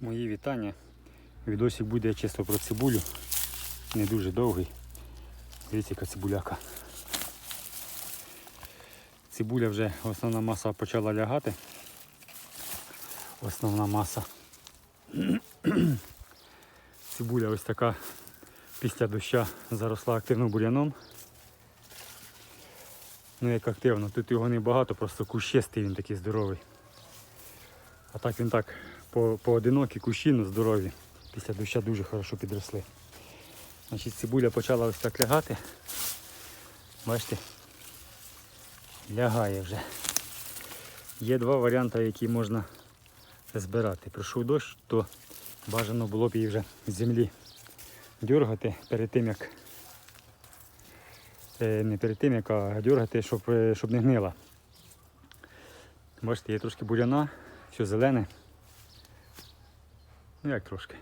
Мої вітання. Відосик буде чисто про цибулю. Не дуже довгий. Дивіться, яка цибуляка. Цибуля вже основна маса почала лягати. Основна маса. Цибуля ось така після доща заросла активно бур'яном. Ну як активно, тут його не багато, просто кущистий він такий здоровий. А так він так по, поодинокі кущі, ну здорові. Після доща дуже хорошо підросли. Значить, цибуля почала ось так лягати. Бачите? Лягає вже. Є два варіанти, які можна збирати. Прийшов дощ, то бажано було б її вже з землі дергати перед тим, як е, не перед тим, як а дергати, щоб, е, щоб не гнила. Бачите, є трошки буряна, все зелене. Ну як трошки.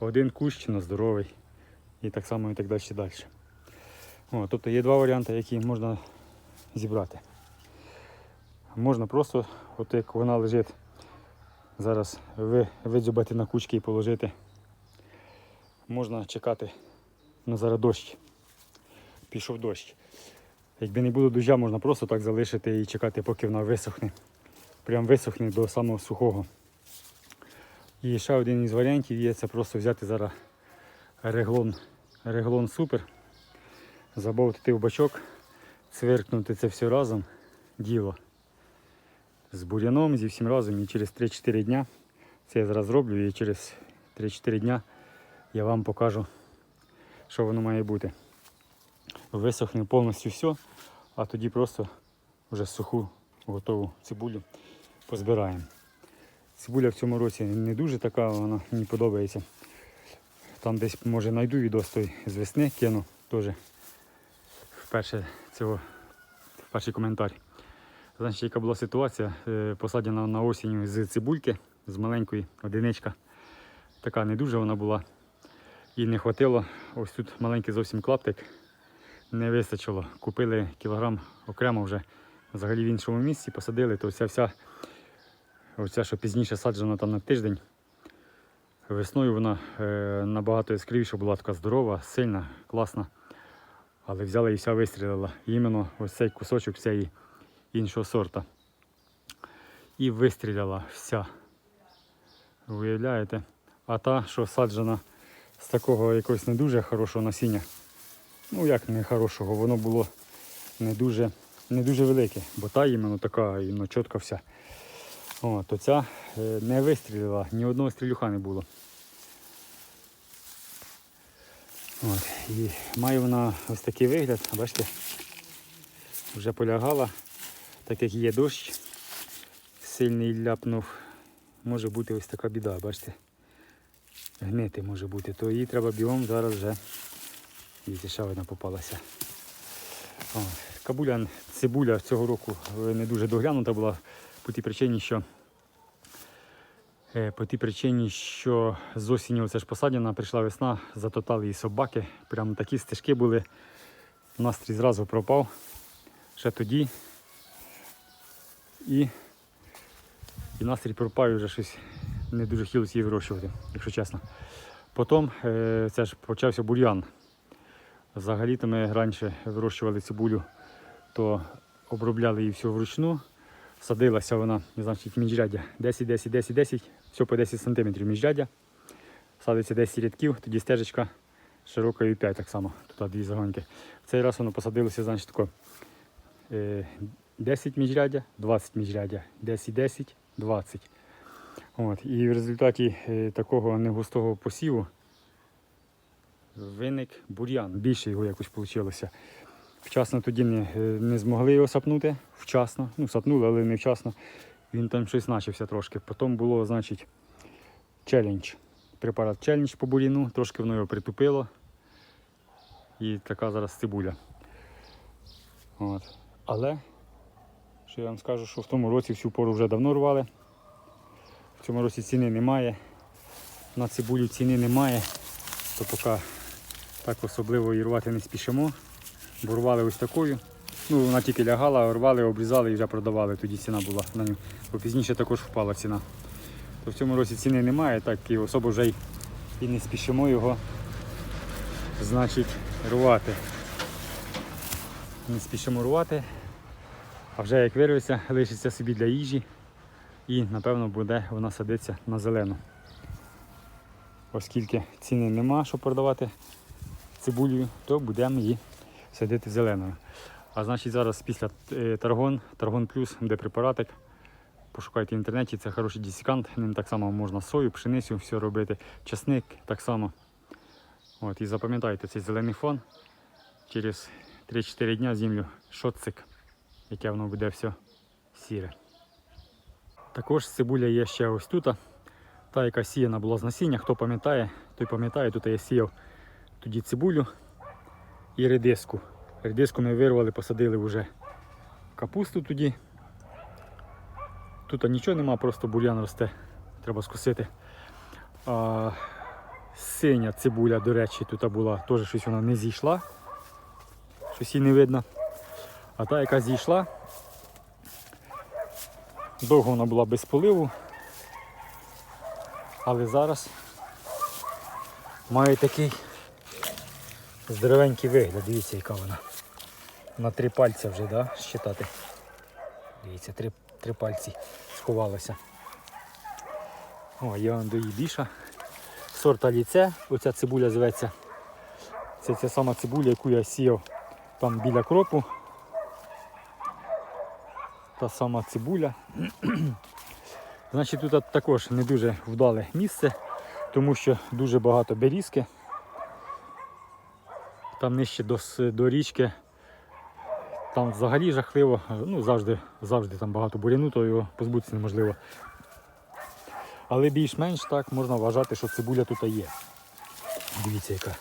Один кущ, но здоровий. І так само і так далі далі. О, тобто є два варіанти, які можна зібрати. Можна просто, от як вона лежить, зараз ви, видзюбати на кучки і положити. Можна чекати на зараз дощ. Пішов дощ. Якби не було доща, можна просто так залишити і чекати, поки вона висохне. Прям висохне до самого сухого. І ще один із варіантів є це просто взяти зараз реглон, реглон супер, забовтати в бачок, цвиркнути це все разом, діло. З буряном, зі всім разом і через 3-4 дня. Це я зараз зроблю і через 3-4 дня я вам покажу, що воно має бути. Висохне повністю все, а тоді просто вже суху готову цибулю позбираємо. Цибуля в цьому році не дуже така, вона мені подобається. Там десь може знайду відос той з весни, кину теж вперше цього, перший коментар. Значить, яка була ситуація, Е, посаджена на осінню з цибульки, з маленької одиничка. Така не дуже вона була. І не хватило. Ось тут маленький зовсім клаптик. Не вистачило. Купили кілограм окремо вже взагалі в іншому місці, посадили, то вся вся Оця, що пізніше саджена там на тиждень. Весною вона е, набагато яскравіша була така здорова, сильна, класна. Але взяла і вся вистрілила. Іменно ось цей кусочок цієї іншого сорта. І вистріляла вся. Виявляєте? А та, що саджена з такого якогось не дуже хорошого насіння. Ну як не хорошого, воно було не дуже, не дуже велике, бо та іменно така іменно чітка вся. О, то ця е, не вистрілила, ні одного стрілюха не було. От, і має вона ось такий вигляд, бачите, вже полягала, так як є дощ, сильний ляпнув, може бути ось така біда, бачите. Гнити може бути, то їй треба бігом зараз вже. Дивіться, ще попалася. О, кабуля, цибуля цього року е, не дуже доглянута була по тій причині, що по тій причині, що з осені оце ж посадена, прийшла весна, затотали її собаки. Прямо такі стежки були. Настрій зразу пропав. Ще тоді. І, і настрій пропав і вже щось не дуже хотілося її вирощувати, якщо чесно. Потім е, це ж почався бур'ян. Взагалі-то ми раніше вирощували цибулю, то обробляли її все вручну. Садилася вона, значить, міжряддя 10, 10, 10, 10, все по 10 см міжряддя. Садиться 10 рядків, тоді стежечка широкою 5 так само, тут дві загонки. В цей раз воно посадилося, значить, тако, е, 10 міжряддя, 20 міжряддя, 10, 10, 20. От. І в результаті е, такого негустого посіву виник бур'ян. Більше його якось вийшло. Вчасно тоді не, е, не змогли його сапнути. Вчасно. Ну, сапнули, але не вчасно. Він там щось начався трошки. Потім було, значить, челендж. Препарат челендж по буріну, трошки воно його притупило. І така зараз цибуля. От. Але, що я вам скажу, що в тому році всю пору вже давно рвали. В цьому році ціни немає. На цибулю ціни немає, то поки так особливо і рвати не спішимо. Бо рвали ось такою. Ну, вона тільки лягала, рвали, обрізали і вже продавали. Тоді ціна була на ню. Бо пізніше також впала ціна. то в цьому році ціни немає, так і особо вже й і не спішимо його значить рвати. Не спішимо рвати, а вже як вирветься, лишиться собі для їжі і напевно буде вона садитися на зелену. Оскільки ціни нема, щоб продавати цибулю, то будемо її садити зеленою. А значить зараз після е, Таргон, Таргон Плюс, де препаратик, пошукайте в інтернеті, це хороший дісікант, ним так само можна сою, пшеницю, все робити, часник так само. От, і запам'ятайте цей зелений фон. Через 3-4 дня зімлю шоцик, яке воно буде все сіре. Також цибуля є ще ось тут. Та, яка сіяна була з насіння, хто пам'ятає, той пам'ятає, тут я сіяв тоді цибулю і редиску. Редиску ми вирвали, посадили вже капусту тоді. Тут нічого нема, просто бур'ян росте, треба скосити. А, синя цибуля, до речі, тут була, теж щось вона не зійшла. Щось її не видно. А та, яка зійшла, довго вона була без поливу. Але зараз має такий здоровенький вигляд. Дивіться, яка вона. На три пальця вже, да, щитати. Дивіться, три, три пальці сховалося. О, є он до її більша. Сорт оця цибуля зветься. Це ця сама цибуля, яку я сіяв там біля кропу. Та сама цибуля. Значить, тут також не дуже вдале місце, тому що дуже багато берізки. Там нижче до, до річки. Там взагалі жахливо, ну завжди, завжди там багато буряну, то його позбутися неможливо. Але більш-менш так можна вважати, що цибуля тут є. Дивіться, яка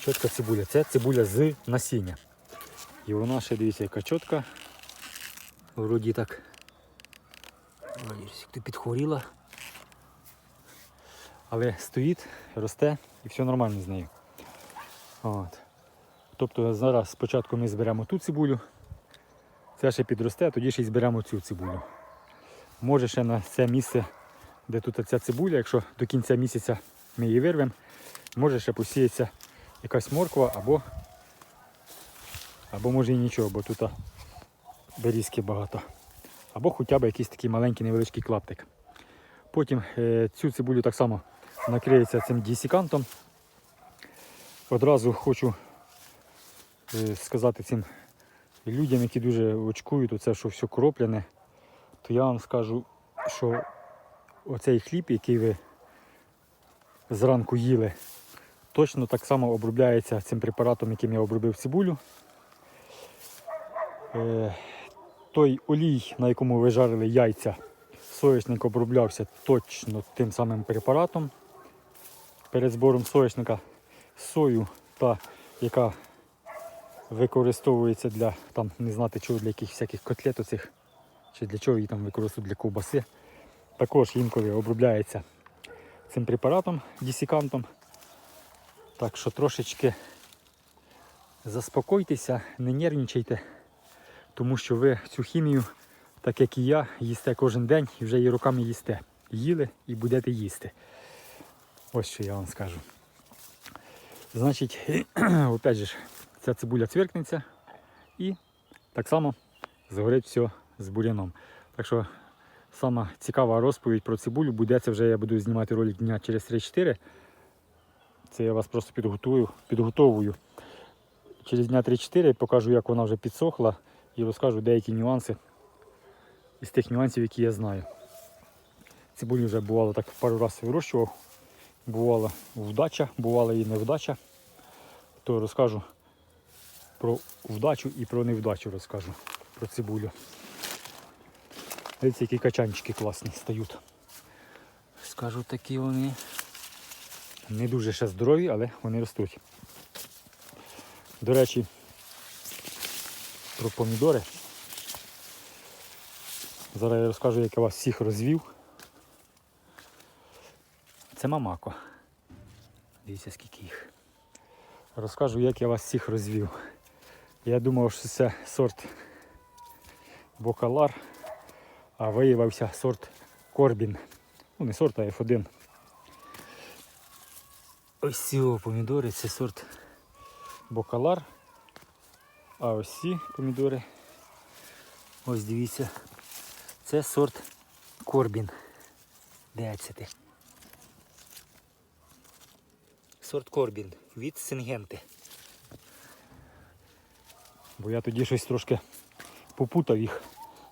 чітка цибуля. Це цибуля з насіння. І вона ще дивіться, яка чітка. Вроді так. Ти підхворіла. Але стоїть, росте і все нормально з нею. От. Тобто зараз спочатку ми зберемо ту цибулю, це ще підросте, а тоді ще й зберемо цю цибулю. Може ще на це місце, де тут ця цибуля, якщо до кінця місяця ми її вирвемо, може ще посіється якась морква або, або може і нічого, бо тут берізки багато. Або хоча б якийсь такий маленький невеличкий клаптик. Потім е, цю цибулю так само накриється цим дісікантом. Одразу хочу е, сказати цим людям, які дуже очкують оце, що все кропляне, то я вам скажу, що оцей хліб, який ви зранку їли, точно так само обробляється цим препаратом, яким я обробив цибулю. Е, той олій, на якому ви жарили яйця, соняшник оброблявся точно тим самим препаратом перед збором соняшника. Сою, та, яка використовується для там, не знати чого, для якихось всяких котлет оцих, чи для чого її там використовують для ковбаси. Також інколи обробляється цим препаратом, дісікантом. Так що трошечки заспокойтеся, не нервничайте тому що ви цю хімію, так як і я, їсте кожен день і вже її руками їсте. Їли і будете їсти. Ось що я вам скажу. Значить, опять же, ця цибуля цвіркнеться і так само згорить все з буряном. Так що сама цікава розповідь про цибулю буде, це вже я буду знімати ролик дня через 3-4. Це я вас просто підготую, підготовую. Через дня 3-4 покажу, як вона вже підсохла і розкажу деякі нюанси із тих нюансів, які я знаю. Цибулю вже бувало так пару разів вирощував, бувала вдача, бувала і невдача. То розкажу про вдачу і про невдачу розкажу про цибулю. Дивіться, які качанчики класні стають. Скажу такі вони не дуже ще здорові, але вони ростуть. До речі, про помідори. Зараз я розкажу, як я вас всіх розвів. Це Мамако. Дивіться, скільки їх. Розкажу, як я вас всіх розвів. Я думав, що це сорт бокалар, а виявився сорт корбін. Ну не сорт, а F1. Ось ці помідори це сорт бокалар. А ось ці помідори. Ось дивіться. Це сорт корбін. 10. Сорт Корбін від Сингенти. Бо я тоді щось трошки попутав їх.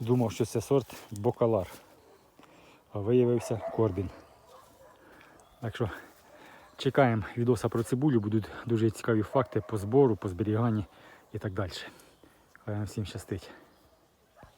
Думав, що це сорт Бокалар. А виявився Корбін. Так що чекаємо відоса про цибулю. Будуть дуже цікаві факти по збору, по зберіганні і так далі. Хай вам всім щастить.